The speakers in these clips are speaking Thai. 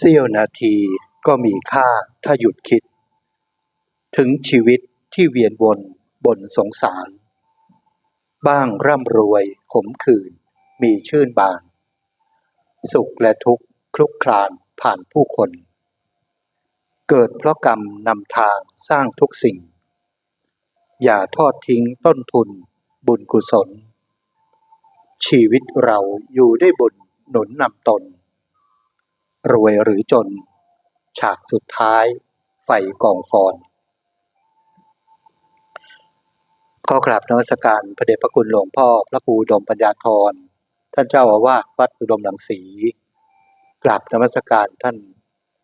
เสี้ยวนาทีก็มีค่าถ้าหยุดคิด ถึงชีวิตที่เวียนวนบนสงสาร บ้างร่ำรวยขมขื่นมีชื่นบาน สุขและทุกข์คลุกคลานผ่านผู้คน เกิดเพราะกรรมนำทางสร้างทุกสิ่ง อย่าทอดทิ้งต้นทุนบุญกุศล ชีวิตเราอยู่ได้บุญหนุนนำตน รวยหรือจน ฉากสุดท้ายไฟกองฟอนขอกราบนมัสการพระเดชพระคุณหลวงพ่อพระครูดมปัญญาธร ท่านเจ้าอาวาสวัดอุดมหลังสีกราบนมัสการท่าน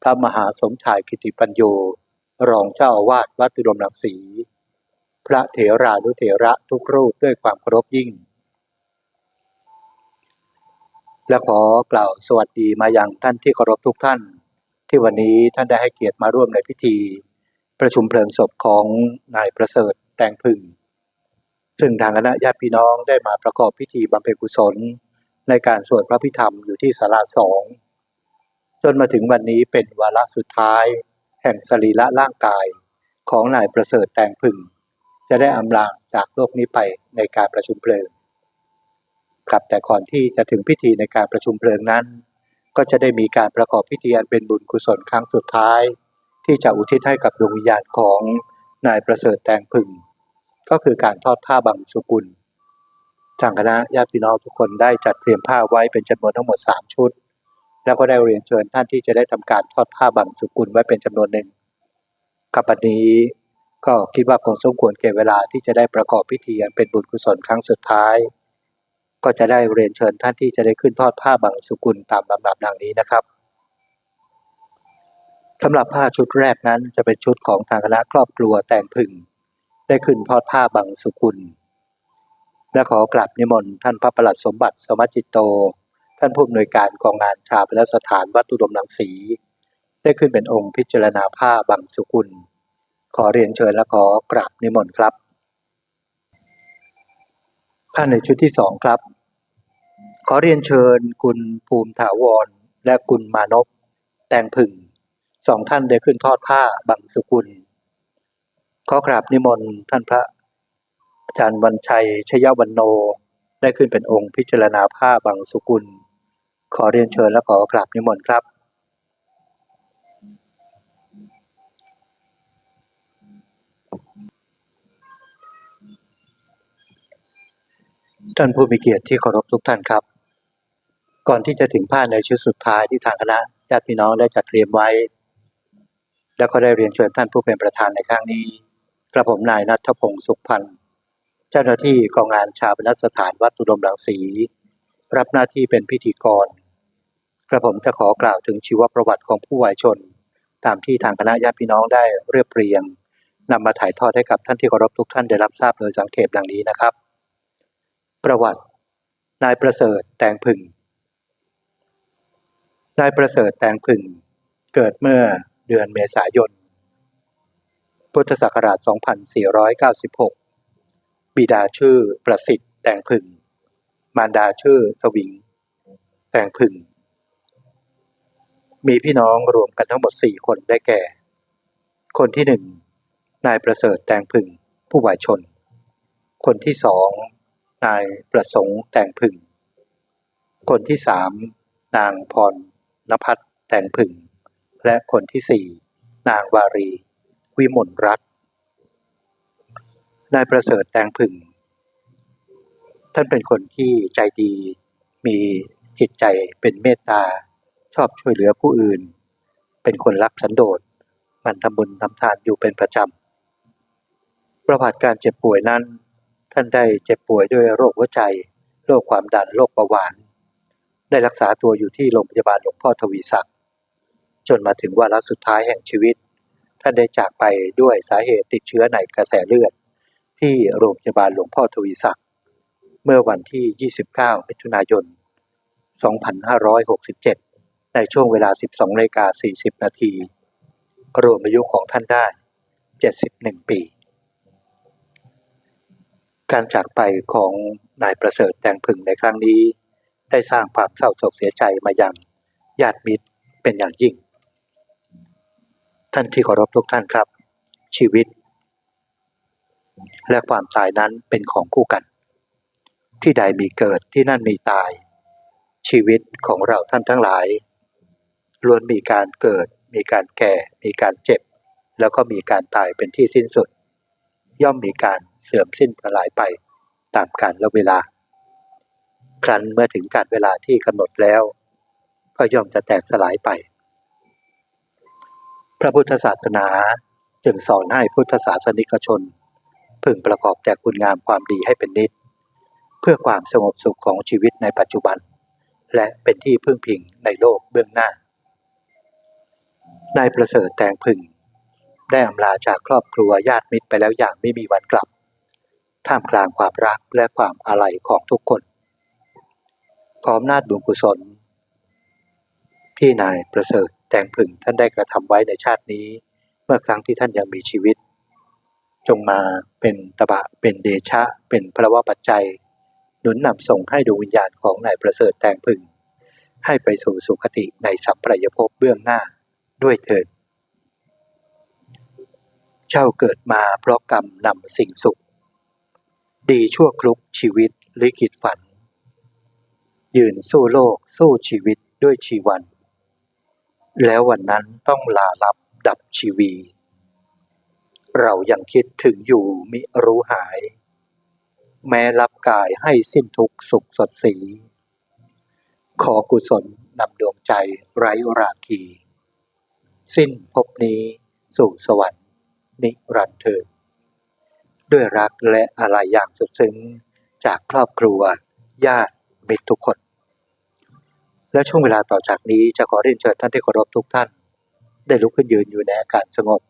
พระมหาสมชายกิติปัญโยรองเจ้าอาวาสวัดอุดมหลังสี พระเถรานุเถระทุกรูปด้วยความเคารพยิ่ง และขอกล่าวสวัสดีมาอยังท่านที่เคารพทุกท่าน ที่วันนี้ท่านได้ให้เกียรติมาร่วมในพิธี ประชุมเพลิงศพของนายประเสริฐแตงพึ่ง ซึ่งทางคณะญาติพี่น้องได้มาประกอบพิธีบำเพ็ญกุศล ในการสวดพระพิธรรมอยู่ที่ศาลาสองจนมาถึงวันนี้เป็นวาระสุดท้าย แห่งสรีระร่างกายของนายประเสริฐแตงพึ่ง จะได้อำลาจากโลกนี้ไปในการประชุมเพลิง ครับแต่ก่อนที่จะถึงพิธีในการประชุมเพลิงนั้น ก็จะได้มีการประกอบพิธีอันเป็นบุญกุศลครั้งสุดท้าย ที่จะอุทิศให้กับดวงวิญญาณของนายประเสริฐแตงพึ่ง ก็คือการทอดผ้าบังสุกุลทางคณะญาติพี่น้องทุกคนได้จัดเตรียมผ้าไว้เป็นจำนวนทั้งหมด 3 ชุด แล้วก็ได้เรียนเชิญท่านที่จะได้ทำการทอดผ้าบังสุกุลไว้เป็นจำนวนหนึ่งกับปัจนี้ก็คิดว่าคงสมควรเก็บเวลาที่จะได้ประกอบพิธีอันเป็นบุญกุศลครั้งสุดท้าย ก็จะได้เรียนเชิญท่านที่จะได้ขึ้นทอดผ้าบังสุกุลตามลำดับดังนี้นะครับสำหรับผ้าชุดแรกนั้นจะเป็นชุดของทางคณะครอบครัวแต่งพึ่ง ได้ขึ้นทอดผ้าบังสุกุล และขอกราบนิมนต์ท่านพระประหลัดสมบัติสมจิตโต ท่านผู้อำนวยการกองงานชาปนสถานวัดอุดมรังสี ได้ขึ้นเป็นองค์พิจารณาผ้าบังสุกุล ขอเรียนเชิญและขอกราบนิมนต์ครับท่านในชุดที่สองครับ ขอเรียนเชิญคุณภูมิถาวร และคุณมานพแตงผึ่งสองท่านได้ขึ้นทอดผ้าบังสุกุล ขอกราบนิมนต์ท่านพระอาจารย์วันชัยชยวันโน ได้ขึ้นเป็นองค์พิจารณาผ้าบังสุกุล ขอเรียนเชิญและขอกราบนิมนต์ครับท่านผู้มีเกียรติที่เคารพทุกท่านครับ ก่อนที่จะถึงผ้าในชุดสุดท้ายที่ทางคณะญาติพี่น้องได้จัดเตรียมไว้ แล้วก็ได้เรียนเชิญท่านผู้เป็นประธานในครั้งนี้ กระผมนายนัทพงศ์สุขพันธ์เจ้าหน้าที่กองงานชาปนสถานวัดอุดมรังสีรับหน้าที่เป็นพิธีกร กระผมจะขอกล่าวถึงชีวประวัติของผู้วายชน ตามที่ทางคณะญาติพี่น้องได้เรียบเรียงนำมาถ่ายทอดให้กับท่านที่เคารพทุกท่านได้รับทราบโดยสังเขปดังนี้นะครับ ประวัติ นายประเสริฐแตงผึ่ง นายประเสริฐแตงผึ่งเกิดเมื่อเดือนเมษายน พุทธศักราช 2496 บิดาชื่อประสิทธิ์แตงผึ่งมารดาชื่อสวิง แตงผึ่งมีพี่น้องรวมกันทั้งหมด4คนได้แก่ คนที่หนึ่งนายประเสริฐแตงผึ่งผู้วายชน คนที่สองนายประสงค์แตงผึ่งคนที่สามนางพร ณพัฒน์แต่งผึ่ง และคนที่สี่นางวารี วิมลรัตน์นายประเสริฐแต่งผึ่ง ท่านเป็นคนที่ใจดี มีจิตใจเป็นเมตตา ชอบช่วยเหลือผู้อื่น เป็นคนรักสันโดษ มันทำบุญทำทานอยู่เป็นประจำ ประวัติการเจ็บป่วยนั้น ท่านได้เจ็บป่วยด้วยโรคหัวใจ โรคความดัน โรคเบาหวาน ได้รักษาตัวอยู่ที่โรงพยาบาลหลวงพ่อทวีศักดิ์จนมาถึงวาระสุดท้ายแห่งชีวิต ท่านได้จากไปด้วยสาเหตุติดเชื้อในกระแสเลือด ที่โรงพยาบาลหลวงพ่อทวีศักดิ์เมื่อวันที่ 29 มิถุนายน 2567 ในช่วงเวลา 12นาฬิกา40 นาที รวมอายุของท่านได้ 71 ปี การจากไปของนายประเสริฐแตงผึ่งในครั้งนี้ ได้สร้างความเศร้าโศกเสียใจมายังญาติมิตรเป็นอย่างยิ่ง ท่านที่เคารพทุกท่านครับ ชีวิต และความตายนั้นเป็นของคู่กัน ที่ใดมีเกิดที่นั่นมีตาย ชีวิตของเราท่านทั้งหลายล้วนมีการเกิด มีการแก่ มีการเจ็บ แล้วก็มีการตายเป็นที่สิ้นสุด ย่อมมีการเสื่อมสิ้นสลายไปตามกาลและเวลา ครั้นเมื่อถึงการเวลาที่กำหนดแล้ว ก็ย่อมจะแตกสลายไป พระพุทธศาสนาจึงสอนให้พุทธศาสนิกชน พึงประกอบแต่คุณงามความดีให้เป็นนิด เพื่อความสงบสุขของชีวิตในปัจจุบัน และเป็นที่พึ่งพิงในโลกเบื้องหน้านายประเสริฐแตงพึ่งได้อำลาจากครอบครัวญาติมิตรไปแล้วอย่างไม่มีวันกลับ ท่ามกลางความรักและความอาลัยของทุกคน ขออำนาจบุญกุศล ที่นายประเสริฐแตงพึ่งท่านได้กระทำไว้ในชาตินี้ เมื่อครั้งที่ท่านยังมีชีวิต จงมาเป็นตบะเป็นเดชะ เป็นพระวปัจจัย หนุนนำส่งให้ดวงวิญญาณของนายประเสริฐแตงพึ่ง ให้ไปสู่สุคติในสัมปรายภพเบื้องหน้าด้วยเถิดเจ้าเกิดมาเพราะกรรมนำสิ่งสุข ดีชั่วครุกชีวิตลิขิตฝัน ยืนสู้โลกสู้ชีวิตด้วยชีวัน แล้ววันนั้นต้องลาลับดับชีวี เรายังคิดถึงอยู่มิรู้หาย แม้รับกายให้สิ้นทุกสุขสดสี ขอกุศลนำดวงใจไร้ราคี สิ้นภพนี้สู่สวรรค์ นิรันดร์เถิดด้วยรักและอะไรอย่างสุดซึ้งจากครอบครัว ญาติมิตรทุกคน และช่วงเวลาต่อจากนี้จะขอเรียนเชิญท่านที่เคารพทุกท่าน ได้ลุกขึ้นยืนอยู่ในอาการสงบ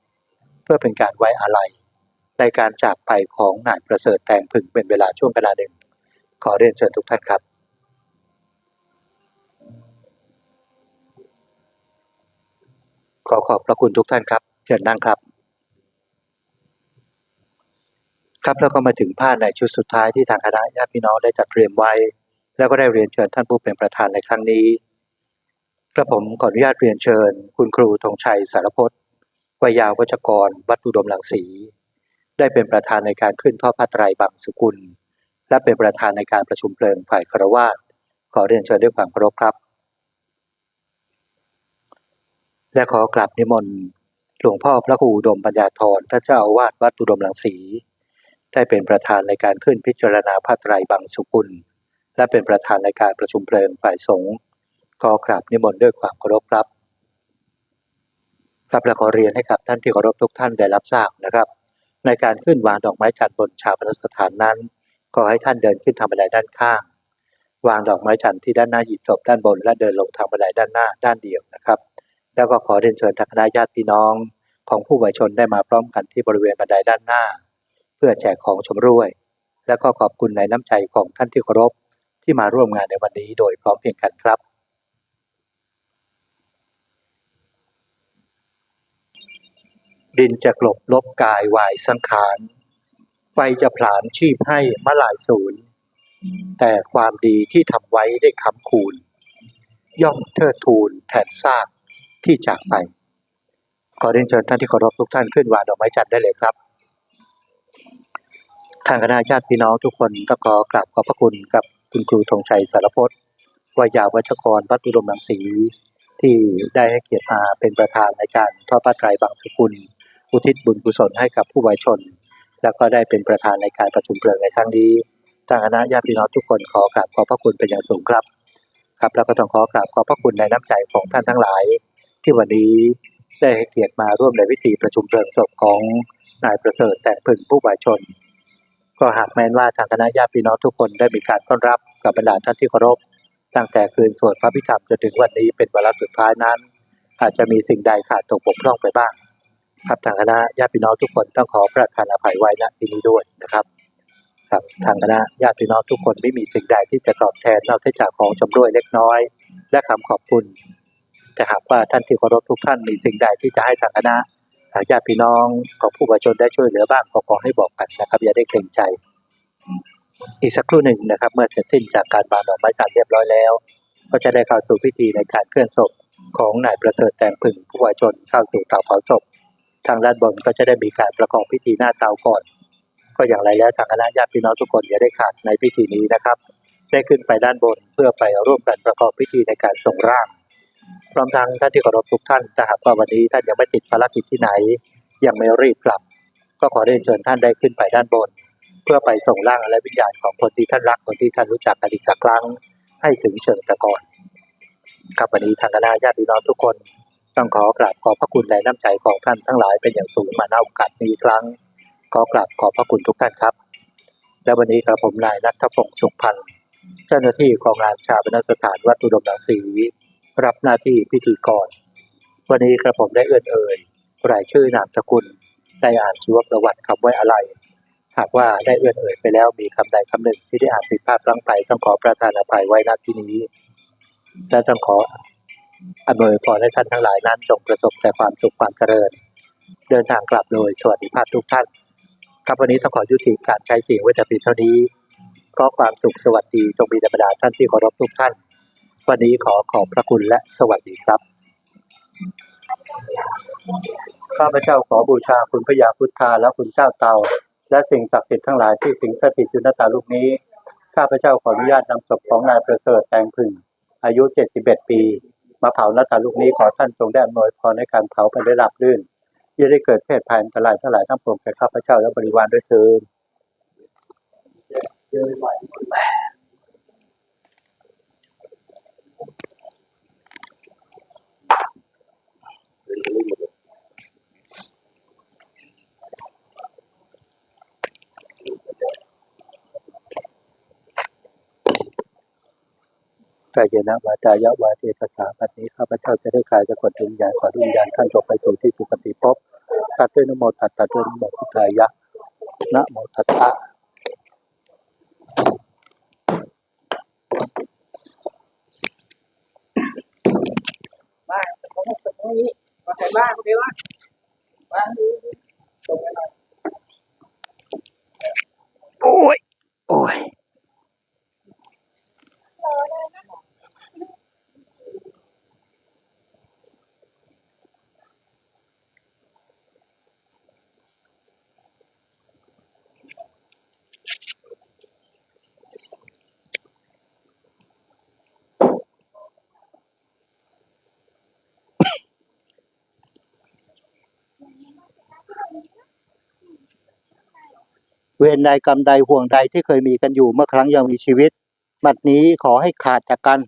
เพื่อเป็นการไว้อาลัยในการจากไปของนายประเสริฐแตงผึ่งเป็นเวลาช่วงเวลาหนึ่ง ขอเรียนเชิญทุกท่านครับขอขอบพระคุณทุกท่านครับ เชิญนั่งครับ ครับแล้วก็มาถึงผ้าในชุดสุดท้ายที่ทางคณะญาติพี่น้องได้จัดเตรียมไว้ แล้วก็ได้เรียนเชิญท่านผู้เป็นประธานในครั้งนี้กระผมขออนุญาตเรียนเชิญ คุณครูธงชัยสารพจน์วิยาวัชกร วัดอุดมหลังสี ได้เป็นประธานในการขึ้นทอดผ้าไตรบางสุกุล และเป็นประธานในการประชุมเพลิงฝ่ายคารวาสขอเรียนเชิญด้วยความเคารพครับ และขอกราบนิมนต์หลวงพ่อพระครูอุดมปัญญาธรท่านเจ้าอาวาสวัดอุดมหลังสี ได้เป็นประธานในการขึ้นพิจารณาพระไตรบังสุกุล และเป็นประธานในการประชุมเพลิงฝ่ายสงฆ์ขอกราบนิมนต์ด้วยความเคารพครับครับและขอเรียนให้กับท่านที่เคารพทุกท่านได้รับทราบนะครับ ในการขึ้นวางดอกไม้จันทร์บนชาปนสถานนั้นขอให้ท่านเดินขึ้นทางบันไดด้านข้าง วางดอกไม้จันทร์ที่ด้านหน้าหยิบศพด้านบน และเดินลงทางบันไดด้านหน้าด้านเดียวนะครับ แล้วก็ขอเรียนเชิญทางคณะญาติพี่น้อง ของผู้วัยชนได้มาพร้อมกันที่บริเวณบันไดด้านหน้า เพื่อแจกของชมรวย และก็ขอบคุณในน้ำใจของท่านที่เคารพ ที่มาร่วมงานในวันนี้โดยพร้อมเพียงกันครับ ดินจะกลบลบกายวายสังขารไฟจะผลาญชีพให้มลายศูนย์ แต่ความดีที่ทำไว้ได้คำคูณ ย่อมเทิดทูนแทนซากที่จากไป ขอเรียนเชิญท่านที่เคารพทุกท่านขึ้นวางดอกไม้จันทร์ได้เลยครับ ทางคณะญาติพี่น้องทุกคนต้องขอกราบขอบพระคุณกับ คุณครูธงชัยสารพจน์วายาวัชกรวัดอุดมรังสีที่ได้ให้เกียรติมาเป็นประธานในการทอดพระไตรบางสกุล อุทิศบุญกุศลให้กับผู้วายชน แล้วก็ได้เป็นประธานในการประชุมเพลิงในครั้งนี้ทางคณะญาติพี่น้องทุกคนขอกราบขอบพระคุณเป็นอย่างสูงครับ ครับแล้วก็ต้องขอกราบขอบพระคุณในน้ำใจของท่านทั้งหลาย ที่วันนี้ได้ให้เกียรติมาร่วมในพิธีประชุมเพลิงศพของนายประเสริฐแต่พึ่งผู้บายชน ก็หากแม้นว่าทางคณะญาติพี่น้องทุกคนได้มีการต้อนรับกับบรรดาท่านที่เคารพ ตั้งแต่คืนสวดพระพิธรรมจนถึงวันนี้เป็นวาระสุดท้ายนั้น อาจจะมีสิ่งใดขาดตกบกพร่องไปบ้าง ครับทางคณะญาติพี่น้องทุกคนต้องขอประทานอภัยไว้ณที่นี้ด้วยนะครับครับทางคณะญาติพี่น้องทุกคนไม่มีสิ่งใดที่จะตอบแทนนอกจากของชมรวยเล็กน้อย และคำขอบคุณแต่หากว่าท่านที่เคารพทุกท่านมีสิ่งใดที่จะให้ทางคณะ ญาติพี่น้องของผู้ประชนได้ช่วยเหลือบ้างก็ขอให้บอกกันนะครับ อย่าได้เกรงใจ อีกสักครู่หนึ่งนะครับ เมื่อเสร็จสิ้นจากการบานดอกไม้จันทร์เรียบร้อยแล้ว ก็จะได้เข้าสู่พิธีในการเคลื่อนศพของนายประเสริฐแตงพึ่งผู้วายชนเข้าสู่เตาเผาศพ ทางด้านบนก็จะได้มีการประกอบพิธีหน้าเตาก่อน ก็อย่างไรแล้วทางคณะญาติพี่น้องทุกคนอย่าได้ขาดในพิธีนี้นะครับ ได้ขึ้นไปด้านบนเพื่อไปร่วมกันประกอบพิธีในการส่งร่าง พร้อมทั้งท่านที่เคารพทุกท่านถ้าหากว่าวันนี้ท่านยังไม่ติดภารกิจที่ไหน ยังไม่รีบกลับ ก็ขอเรียนเชิญท่านได้ขึ้นไปด้านบน เพื่อไปส่งร่างและวิญญาณของคนที่ท่านรักคนที่ท่านรู้จักกันอีกสักครั้ง ให้ถึงเชิงตะกอนครับวันนี้ทางคณะญาติพี่น้องทุกคน ต้องขอกราบขอบพระคุณในน้ำใจของท่านทั้งหลายเป็นอย่างสูงมาณโอกาสนี้อีครั้ง ขอกราบขอบพระคุณทุกท่านครับ และวันนี้กระผมนายนัทพงศ์สุขพันธ์เจ้าหน้าที่ของงานชาปนสถานวัดอุดมรังสีรั รับหน้าที่พิธีกร วันนี้กระผมได้เอื้อนเอ่ยรายชื่อนามสกุลได้อ่านชีวประวัติคำไว้อะไร หากว่าได้เอื้อนเอ่ยไปแล้วมีคำใดคำหนึ่งที่ได้อ่านผิดพลาดพลังไปต้องขอประทานอภัยไว้ณที่นี้ และต้องขออำนวยพรให้ท่านทั้งหลายนั้นจงประสบแต่ความสุขความเจริญ เดินทางกลับโดยสวัสดิภาพทุกท่านครับวันนี้ต้องขอยุติการใช้เสียงไว้แต่เพียงเท่านี้ ก็ความสุขสวัสดีจงมีในบรรดาท่านที่เคารพทุกท่าน วันนี้ขอขอบพระคุณและสวัสดีครับ ข้าพเจ้าขอบูชาคุณพระยาพุทธาและคุณเจ้าเตา และสิ่งศักดิ์สิทธิ์ทั้งหลายที่สิงสถิตอยู่ณตาลูกนี้ ข้าพเจ้าขออนุญาตนำศพของนายประเสริฐแตงพึ่งอายุ 71 ปี มาเผาณตาลูกนี้ขอท่านจงได้อำนวยพรในการเผาไปได้รับรื่นอย่าได้เกิดเพศภัยอันตรายทั้งหลายทั้งปวงแก่ข้าพเจ้าและบริวารด้วยเถิด กายนะวาจายะวาเทศสาปัจนี้ข้าพเจ้าจะได้กายจะกดวิญญาณขอดวงวิญญาณท่านจงไปสู่ที่สุคติภพตัดด้วยนโมตัดตัดด้วยนโมพุทธายะนะโมตัสสะ บ้านเขาไม่ตรงนี้มาใส่บ้านเขาเดี๋ยวว่าบ้านนี้ตรงไหนโอ้ย โอ้ย เวรใดกรรมใดห่วงใดที่เคยมีกันอยู่เมื่อครั้งยังมีชีวิต บัดนี้ขอให้ขาดจากกัน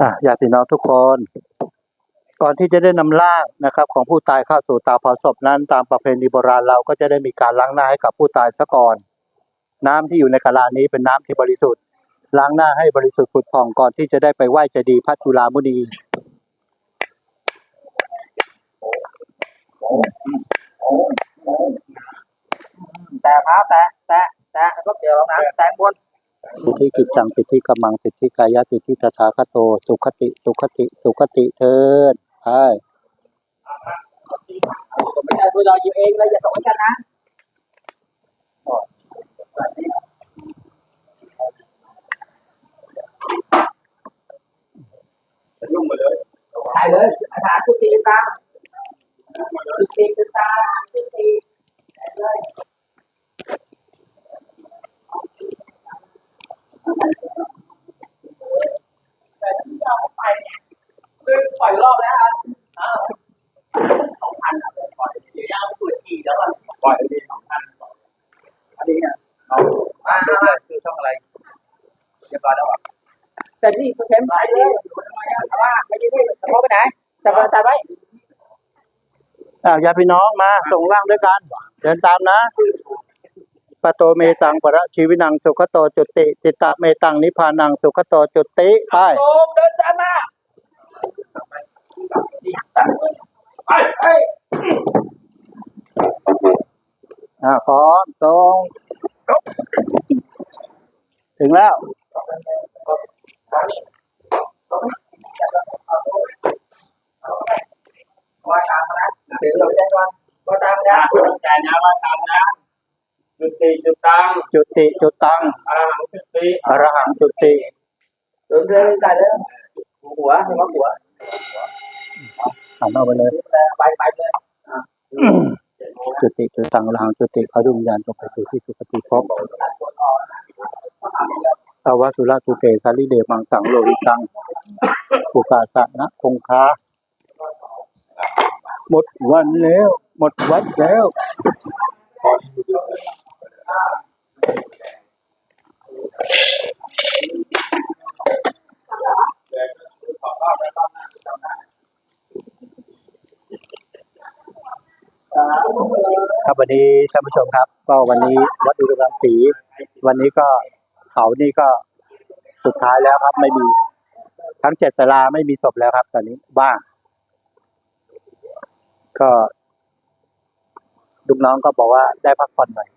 อะญาติพี่น้องทุกคน ก่อนที่จะได้นำร่างนะครับ ของผู้ตายเข้าสู่ตาเผาศพนั้น ตามประเพณีโบราณเราก็จะได้มีการล้างหน้าให้กับผู้ตายซะก่อน น้ำที่อยู่ในกะลานี้เป็นน้ำที่บริสุทธิ์ ล้างหน้าให้บริสุทธิ์ผุดผ่องก่อนที่จะได้ไปไหว้เจดีย์พระจุลามุนีแต่พระแต่แต่แต่ก็เดี๋ยวเราน้ำแต่บนสิทธิกิจจังสิทธิกำมังสิทธิกายะสิทธิตถาคโต สุขติ สุขติ สุขติเทินใช่ไม่ใช่ตัวเราหยิบเองเลยอย่าส่งให้กันนะ ถ่าเลยเลยอาถารทุกทีตาทุกทีตาทุกทีเลยแต่ที่เราไปเนี่ยคือปล่อยรอบแล้วครับอ้าวสองพันอะปล่อยเดี๋ยวเอาตัวทีแล้วก็ปล่อยไปสองพันอันนี้เนี่ยเอามามามาคือช่องอะไรเรียบร้อยแล้วอะ แต่นี่ก็เข็มไปเลยแต่ว่าไม่ได้ที่จะไปไหนจับจับไว้อ้าวญาติพี่น้องมาส่งร่างด้วยกัน เดินตามนะปะโตเมตังปะระชีวินังสุขโตจุติจิตตะเมตังนิพพานังสุขโตจุติไปโอมเดินตามมาไปไปอ่าพร้อมส่งถึงแล้ว ว่าตามนะเดี๋ยวเราจะว่าว่าตามนะใจนะว่าตามนะจุติจุตังจุติจุตังอรหังจุติอรหังจุติเดินเดินได้เลยหัวเห็นไหมหัวหันออกไปเลยไปไปเลยจุติจุตังอรหังจุติเขาดวงวิญญาณจงไปสู่ที่สุคติภพ อาวสุรตุเตสาลิเดมังสังโลหิตังปุกาสะนะคงคาหมดวันแล้ว หมดวันแล้ว ครับวันนี้ท่านผู้ชมครับ ก็วันนี้วัดอุดมรังสี วันนี้ก็ เขานี่ก็สุดท้ายแล้วครับ ไม่มี ทั้งเจ็ดตาราไม่มีศพแล้วครับ ตอนนี้ว่างก็ลูกน้องก็บอกว่าได้พักผ่อนหน่อย